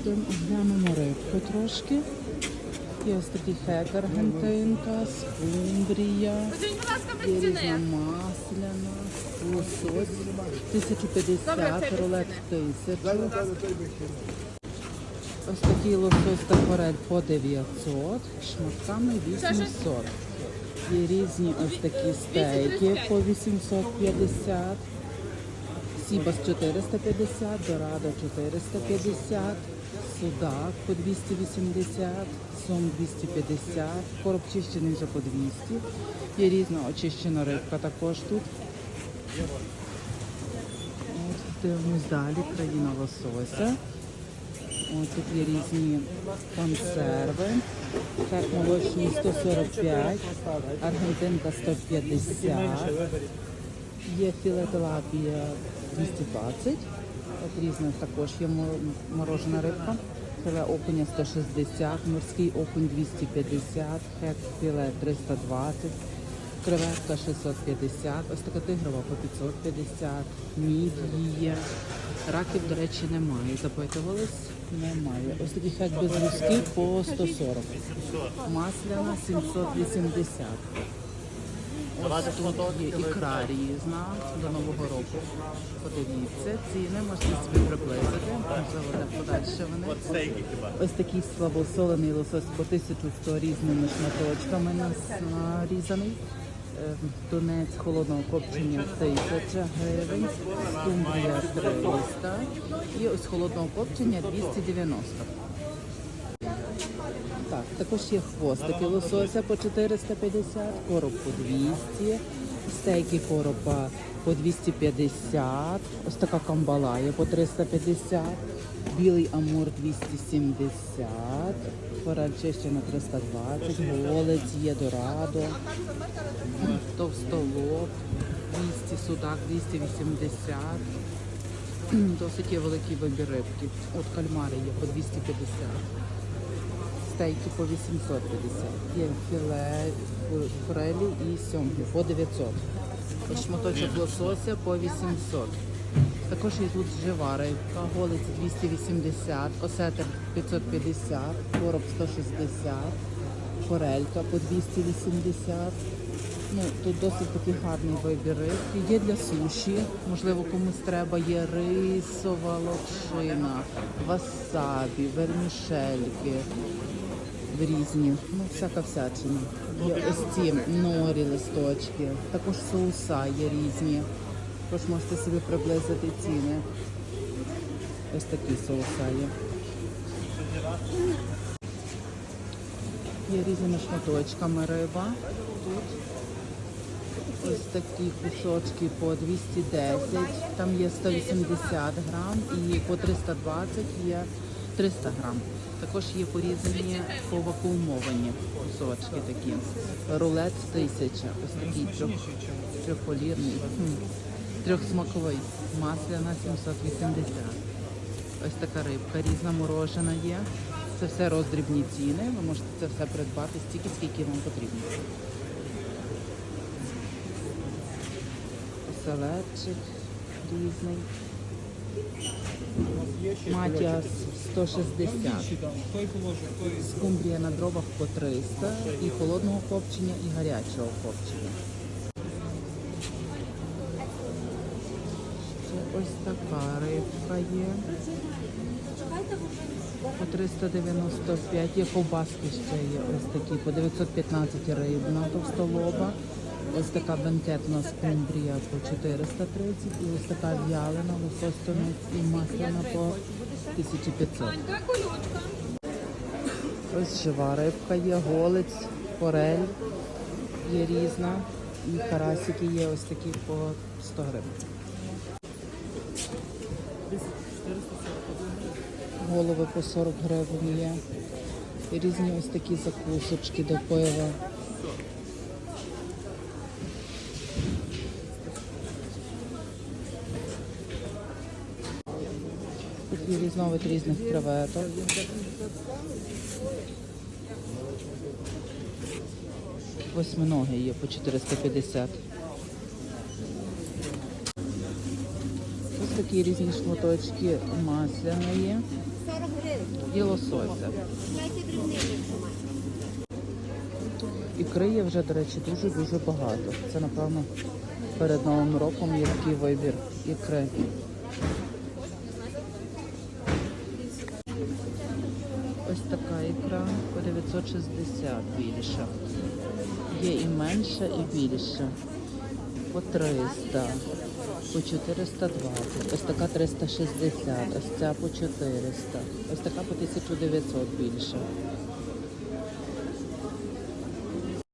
Йдемо оглянемо рибку трошки. Є ось такий хек аргентинка, скумбрія, ціни. різномасляна, лосось 1050, Добре, це без рулет ціни. 1000. Ось такий лосось та форель по 900, шматками 800. Є різні ось такі стейки по 850. Сібас 450, Дорадо 450, Судак по 280, Сом 250, короб чищений вже по 200. Є різна очищена рибка також тут. От, дивимось далі, країна лосося. От тут є різні консерви. Так, молочні 145, аргентинка 150. Є філе тилапія 220. От різних також є морожена рибка. Філе окуня 160, морський окунь 250, хек філе 320, креветка 650, ось така тигрова по 550, мідії є. Раків, до речі, немає. Запитувались? Немає. Ось такий хек без луски по 140. Масляна 780. Тут є ікра різна до Нового року. Подивіться, ціни можна собі приблизити. Можливо, де подальше вони. Ось такий слабосолений лосось по 1100 різними шматочками нас нарізаний. Е, Тунець холодного копчення 1000 гривень, скумбрія 300 і ось холодного копчення 290. Так, також є хвостики лосося по 450, короб по 200, стейки короба по 250, ось така камбала є по 350, білий амур 270, форель чищена 320, голець є дорадо, товстолоб 200, судак 280. Досить є великий вибір рибки. От кальмари є по 250 стейки по 850. Є філе форелі і сьомги по 900. Ось шматочок лосося по 800. Також є тут жива рибка, голець 280, осетр 550, короб 160, форелька по 280. Ну, тут досить такий гарний вибір рибки. Є для суші, можливо, комусь треба, є рисова локшина, васабі, вермішельки різні, ну всяка всячина. Є ось ці норі листочки, також соуса є різні. Також можете собі приблизити ціни. Ось такі соуса є. Є різними шматочками риба тут. Ось такі кусочки по 210, там є 180 грам і по 320 є 300 грам. Також є порізані повакуумовані кусочки такі. Рулет 1000, ось такий трьох, трьохполірний, трьохсмаковий, масляна 780. Ось така рибка різна морожена є. Це все роздрібні ціни. Ви можете це все придбати стільки, скільки вам потрібно. Оселедчик різний. Матіас 160. Скумбрія на дровах по 300 і холодного копчення, і гарячого копчення. Ось така рибка є. По 395 є ковбаски ще є ось такі, по 915 рибна товстолоба. Ось така бенкетна скумбрія по 430 і ось така в'ялена, лосось і масляна по 1500. Ось жива рибка є, голець, форель є різна. І карасики є ось такі по 100 гривень. Голови по 40 гривень є. І різні ось такі закусочки до пива. Є різновид різних креветок. Восьминоги є по 450. Ось такі різні шматочки масляної 40 гривень. і лосося. Ікри є вже, до речі, дуже-дуже багато. Це, напевно, перед Новим роком є такий вибір ікри. Ось така ікра по 960 більша. Є і менша, і більша. По 300, по 420, ось така 360, ось ця по 400, ось така по 1900 більша.